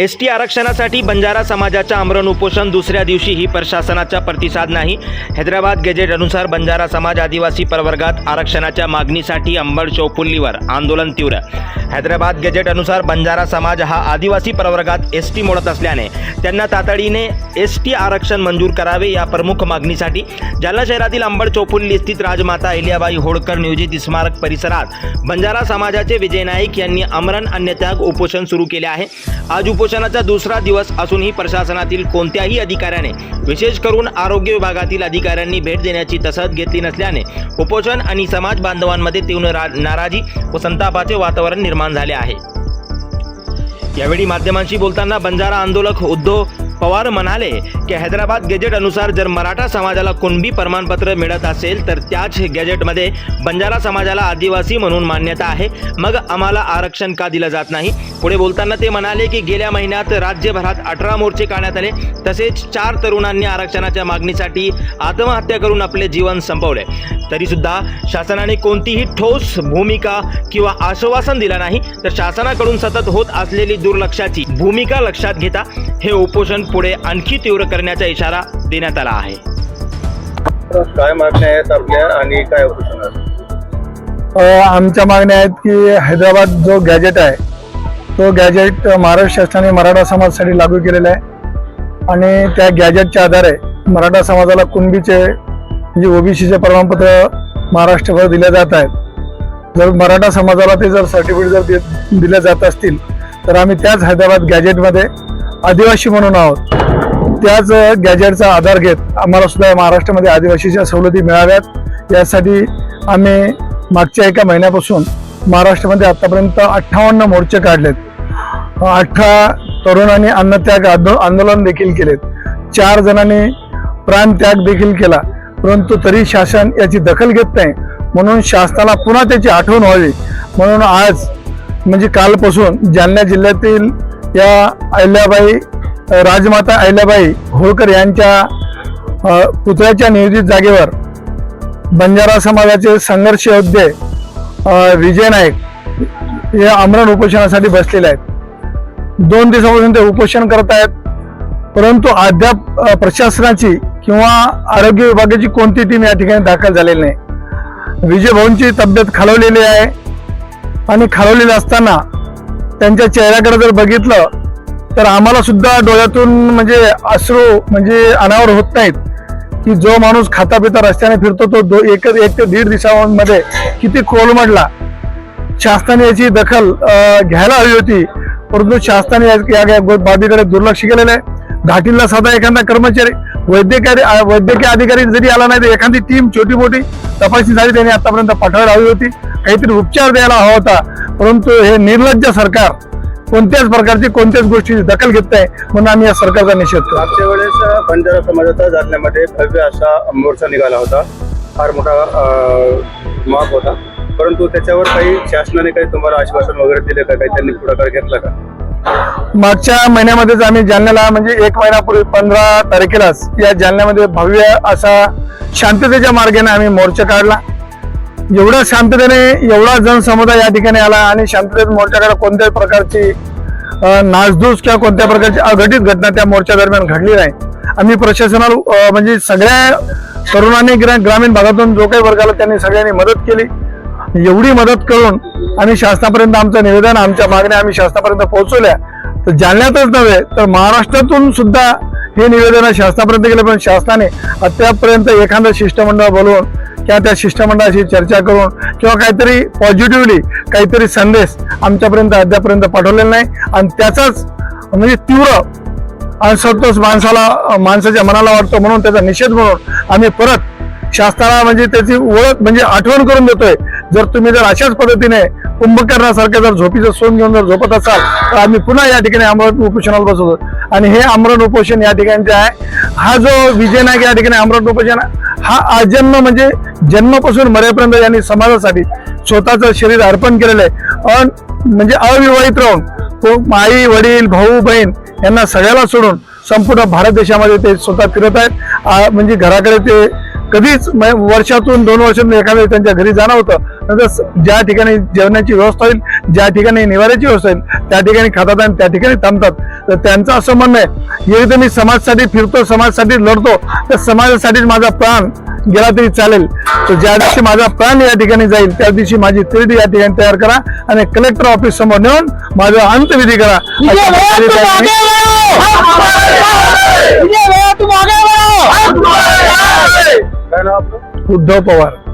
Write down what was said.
S T आरक्षणासाठी बंजारा समाजाच्या आमरण उपोषण दुसऱ्या दिवशीही प्रशासनाचा प्रतिसाद नाही. हैदराबाद गेजेट अनुसार बंजारा समाज आदिवासी प्रवर्गात आरक्षणाच्या मागणीसाठी अंबड चौफुल्लीवर आंदोलन तीव्र. हैदराबाद गेजेट अनुसार बंजारा समाज हा आदिवासी प्रवर्गात एस टी मोडत असल्याने त्यांना तातडीने एस टी आरक्षण मंजूर करावे या प्रमुख मागणीसाठी जालना शहरातील अंबड चौफुल्ली स्थित राजमाता अहिल्याबाई होळकर नियोजित स्मारक परिसरात बंजारा समाजाचे विजय नाईक यांनी आमरण अन्नत्याग उपोषण सुरू केले आहे. आज उपोषणाचा दुसरा दिवस असूनही प्रशासनातील कोणत्याही अधिकाऱ्याने विशेष करून आरोग्य विभागातील अधिकाऱ्यांनी भेट देण्याची तसद घेतली नसल्याने उपोषण आणि समाज बांधवांमध्ये तीव्र नाराजी व संतापाचे वातावरण निर्माण झाले आहे. यावेळी माध्यमांशी बोलताना बंजारा आंदोलक उद्धव पवार म्हणाले की हैदराबाद गेजेट अनुसार जर मराठा समाजाला कुणबी प्रमाणपत्र मिळत असेल तर त्याच गेजेटमध्ये बंजारा समाजाला आदिवासी म्हणून मान्यता आहे. मग आम्हाला आरक्षण का दिलं जात नाही? पुढे बोलताना ते म्हणाले की गेल्या महिन्यात राज्यभरात अठरा मोर्चे काढण्यात आले. तसेच चार तरुणांनी आरक्षणाच्या मागणीसाठी आत्महत्या करून आपले जीवन संपवले. तरी सुद्धा शासनाने कोणतीही ठोस भूमिका किंवा आश्वासन दिलं नाही. तर शासनाकडून सतत होत असलेली दुर्लक्षाची भूमिका लक्षात घेता हे उपोषण पुढे आणखी तीव्र करण्याचा इशारा देण्यात आला आहे. काय मागण्या आहेत आपल्या आणि काय आमच्या मागण्या आहेत की हैदराबाद जो गॅजेट आहे तो गॅजेट महाराष्ट्र शासनाने मराठा समाजासाठी लागू केलेला आहे. आणि त्या गॅजेटच्या आधारे मराठा समाजाला कुणबीचे म्हणजे ओबीसीचे प्रमाणपत्र महाराष्ट्रभर दिले जात आहेत. जर मराठा समाजाला ते जर सर्टिफिकेट जर दिले जात असतील तर आम्ही त्याच हैदराबाद गॅजेटमध्ये आदिवासी म्हणून आहोत. त्याच गॅजेटचा आधार घेत आम्हाला सुद्धा महाराष्ट्रामध्ये आदिवासीच्या सवलती मिळाव्यात. यासाठी आम्ही मागच्या एका महिन्यापासून महाराष्ट्रामध्ये आतापर्यंत अठ्ठावन्न मोर्चे काढलेत. अठरा तरुणांनी अन्नत्याग आंदो आंदोलन देखील केलेत. चार जणांनी प्राणत्याग देखील केला. परंतु तरी शासन याची दखल घेत नाही. म्हणून शासनाला पुन्हा त्याची आठवण व्हावी. म्हणून आज म्हणजे कालपासून जालना जिल्ह्यातील या अहिल्याबाई राजमाता अहिल्याबाई होळकर यांच्या पुतळ्याच्या नियोजित जागेवर बंजारा समाजाचे संघर्ष योद्धे विजय नाईक हे आमरण उपोषणासाठी बसलेले आहेत. दोन दिवसापासून ते उपोषण करत आहेत. परंतु अद्याप प्रशासनाची किंवा आरोग्य विभागाची कोणती टीम या ठिकाणी दाखल झालेली नाही. विजय भाऊंची तब्येत खालवलेली आहे. आणि खालवलेली असताना त्यांच्या चेहऱ्याकडे जर बघितलं तर आम्हाला सुद्धा डोळ्यातून म्हणजे अश्रू म्हणजे अनावर होत नाहीत. की जो माणूस खाता पिता रस्त्याने फिरतो तो दो एक एक ते दीड दिवसामध्ये किती कोलमडला शासनाने याची दखल घ्यायला हवी होती. परंतु शासनाने या- बाबीकडे दुर्लक्ष केलेलं आहे. घाटीला साधा एखादा कर्मचारी वैद्यकीय वैद्यकीय अधिकारी जरी आला नाही तर एखादी टीम छोटी मोठी तपासणीसाठी त्यांनी आतापर्यंत पाठवायला हवी होती. काहीतरी उपचार द्यायला हवा होता. परंतु हे निर्लज्ज सरकार कोणत्याच प्रकारची कोणत्याच गोष्टीची दखल घेत नाही म्हणून आम्ही या सरकारचा निषेध करतो. मागच्या वेळेस बंजारा समाजाचा जालन्यामध्ये भव्य असा मोर्चा निघाला होता. फार मोठा माप होता. परंतु त्याच्यावर काही शासनाने काही तुम्हाला आश्वासन वगैरे दिले का? काही त्यांनी पुढाकार घेतला का? मागच्या महिन्यामध्येच आम्ही जालन्याला म्हणजे एक महिन्यापूर्वी पंधरा तारखेलाच या जालन्यामध्ये भव्य असा शांततेच्या मार्गाने आम्ही मोर्चा काढला. एवढ्या शांततेने एवढा जनसमुदाय या ठिकाणी आला आणि शांततेत मोर्चाकडे कोणत्याही प्रकारची अं, नासधूस किंवा कोणत्या प्रकारची अघटित घटना त्या मोर्चा दरम्यान घडली नाही. आम्ही प्रशासनाला म्हणजे सगळ्या तरुणांनी ग्रामीण भागातून जो काही वर्गाला त्यांनी सगळ्यांनी मदत केली. एवढी मदत करून आम्ही शासनापर्यंत आमचं निवेदन आमच्या मागण्या आम्ही शासनापर्यंत पोहोचवल्या. तर जालन्यातच नव्हे तर महाराष्ट्रातून सुद्धा हे निवेदन शासनापर्यंत गेले पण शासनाने अद्यापर्यंत एखादं शिष्टमंडळ बोलवून किंवा त्या शिष्टमंडळाशी चर्चा करून किंवा काहीतरी पॉझिटिव्हली काहीतरी संदेश आमच्यापर्यंत अद्यापर्यंत पाठवलेला नाही. आणि त्याचाच म्हणजे तीव्र असंतोष माणसाला माणसाच्या मनाला वाटतो म्हणून त्याचा निषेध म्हणून आम्ही परत शास्त्राला म्हणजे त्याची ओळख म्हणजे आठवण करून देतोय. जर तुम्ही जर अशाच पद्धतीने कुंभकर्णासारखे जर झोपीचं सोन घेऊन जर झोपत असाल तर आम्ही पुन्हा या ठिकाणी आमरण उपोषणाला बसवतो. आणि हे आमरण उपोषण या ठिकाणचे आहे हा जो विजय नाईक या ठिकाणी आमरण उपोषण आहे, हा आजन्म म्हणजे जन्मापासून मरेपर्यंत यांनी समाजासाठी स्वतःचं शरीर अर्पण केलेलं आहे. अन म्हणजे अविवाहित राहून तो आई वडील भाऊ बहीण यांना सगळ्याला सोडून संपूर्ण भारत देशामध्ये ते स्वतः फिरत आहेत. म्हणजे घराकडे ते कधीच म- वर्षातून दोन वर्षातून एखाद्या त्यांच्या घरी जाणं होतं. नंतर ज्या ठिकाणी जेवणाची व्यवस्था होईल ज्या ठिकाणी निवाऱ्याची व्यवस्था होईल त्या ठिकाणी खातात आणि त्या ठिकाणी थांबतात. तर त्यांचं असं म्हणणं आहे एकदा मी समाजासाठी फिरतो समाजासाठी लढतो तर समाजासाठीच माझा प्राण गेला तरी चालेल. तर ज्या दिवशी माझा प्राण या ठिकाणी जाईल त्या दिवशी माझी तिरडी या ठिकाणी तयार करा आणि कलेक्टर ऑफिस समोर नेऊन माझा अंतविधी करा. काय नाव आपलं? उद्धव पवार.